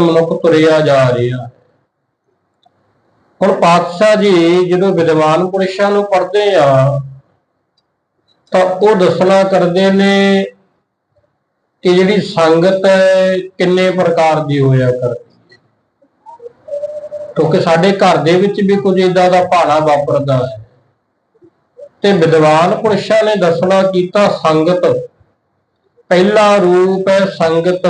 ਮਨੁੱਖ ਤੁਰਿਆ ਜਾ ਰਿਹਾ। ਹੁਣ ਪਾਤਸ਼ਾਹ ਜੀ ਜਦੋਂ ਵਿਦਵਾਨ ਪੁਰਸ਼ਾਂ ਨੂੰ ਪੜ੍ਹਦੇ ਆ, ਤਾਂ ਉਹ ਦੱਸਣਾ ਕਰਦੇ ਨੇ ਕਿ ਜਿਹੜੀ ਸੰਗਤ ਹੈ, ਕਿੰਨੇ ਪ੍ਰਕਾਰ ਦੀ ਹੋਇਆ ਕਰਦੀ ਹੈ। ਕਿਉਂਕਿ ਸਾਡੇ ਘਰ ਦੇ ਵਿੱਚ ਵੀ ਕੁਝ ਇਦਾਂ ਦਾ ਭਾਣਾ ਵਾਪਰਦਾ ਹੈ। ਤੇ ਵਿਦਵਾਨ ਪੁਰਸ਼ਾਂ ਨੇ ਦੱਸਣਾ ਕੀਤਾ ਸੰਗਤ। ਪਹਿਲਾ ਰੂਪ ਹੈ ਸੰਗਤ।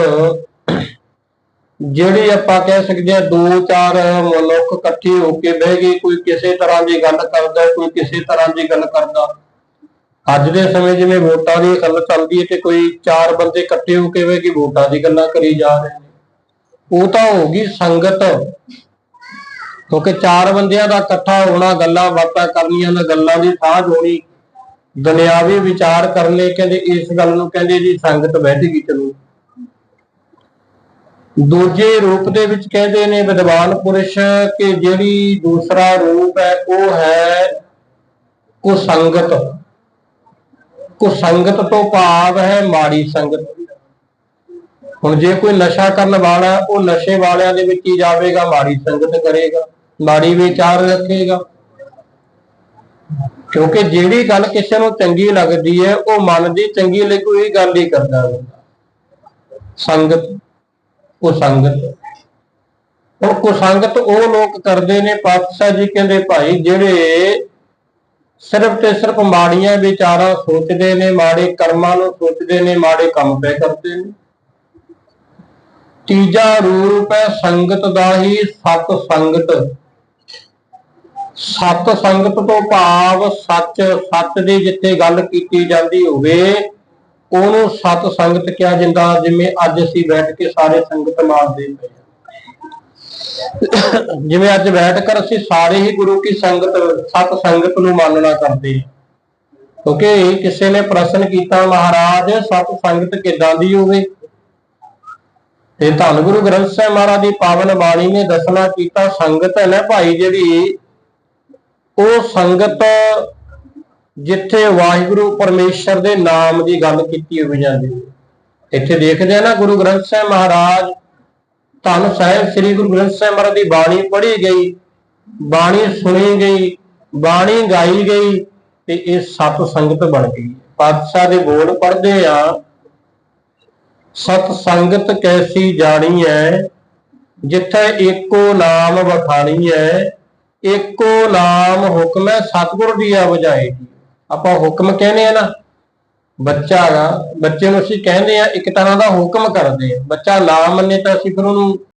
ਜਿਹੜੀ ਆਪਾਂ ਕਹਿ ਸਕਦੇ ਹਾਂ ਦੋ ਚਾਰ ਮਨੁੱਖ ਇਕੱਠੇ ਹੋ ਕੇ ਬਹਿ ਗਏ, ਕੋਈ ਕਿਸੇ ਤਰ੍ਹਾਂ ਦੀ ਗੱਲ ਕਰਦਾ, ਕੋਈ ਕਿਸੇ ਤਰ੍ਹਾਂ ਦੀ ਗੱਲ ਕਰਦਾ। ਅੱਜ ਦੇ ਸਮੇਂ ਜਿਵੇਂ ਵੋਟਾਂ ਦੀ ਗੱਲ ਚੱਲਦੀ ਹੈ ਤੇ ਕੋਈ ਚਾਰ ਬੰਦੇ ਇਕੱਠੇ ਹੋ ਕੇ ਬਹਿ ਕੇ ਵੋਟਾਂ ਦੀ ਗੱਲਾਂ ਕਰੀ ਜਾ ਰਹੇ ਨੇ। ਉਹ ਤਾਂ ਹੋ ਗਈ ਸੰਗਤ। ਕਿਉਂਕਿ ਚਾਰ ਬੰਦਿਆਂ ਦਾ ਇਕੱਠਾ ਹੋਣਾ, ਗੱਲਾਂ ਬਾਤਾਂ ਕਰਨੀਆਂ ਨਾ ਗੱਲਾਂ ਦੀ ਸਾਂਝ ਹੋਣੀ, ਦੁਨਿਆਵੀ ਵਿਚਾਰ ਕਰਨੇ, ਕਹਿੰਦੇ ਇਸ ਗੱਲ ਨੂੰ ਕਹਿੰਦੇ ਜੀ ਸੰਗਤ ਬੈਠੇਗੀ ਚਲੋ। ਦੂਜੇ ਰੂਪ ਦੇ ਵਿੱਚ ਕਹਿੰਦੇ ਨੇ ਵਿਦਵਾਨ ਪੁਰਸ਼ ਕਿ ਜਿਹੜੀ ਦੂਸਰਾ ਰੂਪ ਹੈ, ਉਹ ਹੈ ਕੁਸੰਗਤ। ਕੁਸੰਗਤ ਤੋਂ ਭਾਵ ਹੈ ਮਾੜੀ ਸੰਗਤ। ਹੁਣ ਜੇ ਕੋਈ ਨਸ਼ਾ ਕਰਨ ਵਾਲਾ, ਉਹ ਨਸ਼ੇ ਵਾਲਿਆਂ ਦੇ ਵਿੱਚ ਹੀ ਜਾਵੇਗਾ, ਮਾੜੀ ਸੰਗਤ ਕਰੇਗਾ, ਮਾੜੀ ਵਿਚਾਰ ਰੱਖੇਗਾ। ਕਿਉਂਕਿ ਜਿਹੜੀ ਗੱਲ ਕਿਸੇ ਨੂੰ ਚੰਗੀ ਲੱਗਦੀ ਹੈ, ਉਹ ਮਨ ਦੀ ਚੰਗੀ ਲਈ ਕੋਈ ਗੱਲ ਹੀ ਕਰਦਾ। ਹੈ ਸੰਗਤ ਉਹ ਉਹ ਕੁਸੰਗਤ ਉਹ ਲੋਕ ਕਰਦੇ ਨੇ, ਪਾਤਸ਼ਾਹ ਜੀ ਕਹਿੰਦੇ ਭਾਈ ਜਿਹੜੇ ਸਿਰਫ ਤੇ ਸਿਰਫ ਮਾੜੀਆਂ ਵਿਚਾਰਾਂ ਸੋਚਦੇ ਨੇ, ਮਾੜੇ ਕਰਮਾਂ ਨੂੰ ਸੋਚਦੇ ਨੇ, ਮਾੜੇ ਕੰਮ ਪੈ ਕਰਦੇ ਨੇ। ਤੀਜਾ ਰੂਪ ਹੈ ਸੰਗਤ ਦਾ ਹੀ ਸਤ ਸੰਗਤ। ਸਤ ਸੰਗਤ ਤੋਂ ਭਾਵ ਸੱਚ ਸੱਚ ਦੀ ਜਿੱਥੇ ਗੱਲ ਕੀਤੀ ਜਾਂਦੀ ਹੋਵੇ ਉਹਨੂੰ ਸਤ ਸੰਗਤ ਕਿਹਾ ਜਾਂਦਾ, ਜਿਵੇਂ ਅੱਜ ਅਸੀਂ ਬੈਠ ਕੇ ਸਾਰੇ ਸੰਗਤ ਮਾਰਦੇ ਪਏ ਜਿਵੇਂ ਅੱਜ ਬੈਠ ਕਰ ਅਸੀਂ ਸਾਰੇ ਹੀ ਗੁਰੂ ਕੀ ਸੰਗਤ, ਸਤ ਸੰਗਤ ਨੂੰ ਮੰਨਣਾ ਕਰਦੇ ਹਾਂ। ਕਿਉਂਕਿ ਕਿਸੇ ਨੇ ਪ੍ਰਸ਼ਨ ਕੀਤਾ, ਮਹਾਰਾਜ, ਸਤ ਸੰਗਤ ਕਿੱਦਾਂ ਦੀ ਹੋਵੇ? ਤੇ ਧੰਨ ਗੁਰੂ ਗ੍ਰੰਥ ਸਾਹਿਬ ਮਹਾਰਾਜ ਦੀ ਪਾਵਨ ਬਾਣੀ ਨੇ ਦੱਸਣਾ ਕੀਤਾ, ਸੰਗਤ ਹੈ ਨਾ ਭਾਈ ਜਿਹੜੀ, ਉਹ ਸੰਗਤ ਜਿੱਥੇ ਵਾਹਿਗੁਰੂ ਪਰਮੇਸ਼ਰ ਦੇ ਨਾਮ ਦੀ ਗੱਲ ਕੀਤੀ ਹੋਈ ਜਾਂਦੀ ਹੈ। ਇੱਥੇ ਦੇਖਦੇ ਆ ਨਾ ਗੁਰੂ ਗ੍ਰੰਥ ਸਾਹਿਬ ਮਹਾਰਾਜ, ਧੰਨ ਸਾਹਿਬ, ਸ੍ਰੀ ਗੁਰੂ ਗ੍ਰੰਥ ਸਾਹਿਬ ਮਹਾਰਾਜ ਦੀ ਬਾਣੀ ਪੜ੍ਹੀ ਗਈ, ਬਾਣੀ ਸੁਣੀ ਗਈ, ਬਾਣੀ ਗਾਈ ਗਈ ਤੇ ਇਹ ਸਤ ਸੰਗਤ ਬਣ ਗਈ। ਪਾਤਸ਼ਾਹ ਦੇ ਬੋਲ ਪੜ੍ਹਦੇ ਆ, ਸਤ ਸੰਗਤ ਕੈਸੀ ਜਾਣੀ ਹੈ ਜਿੱਥੇ ਏਕੋ ਨਾਮ ਵਖਾਣੀ ਹੈ ਏਕੋ ਨਾਮ ਹੁਕਮ ਹੈ ਸਤਿਗੁਰ ਦੀ ਆ ਵਜਾਏਗੀ ਆਪਾਂ ਹੁਕਮ ਕਹਿੰਦੇ ਆ ਨਾ, ਬੱਚਾ ਹੈਗਾ ਬੱਚੇ ਨੂੰ ਅਸੀਂ ਕਹਿੰਦੇ ਆ ਇੱਕ ਤਰ੍ਹਾਂ ਦਾ ਹੁਕਮ ਕਰਦੇ ਆ। ਬੱਚਾ ਨਾ ਮੰਨੇ ਤਾਂ ਅਸੀਂ ਫਿਰ ਉਹਨੂੰ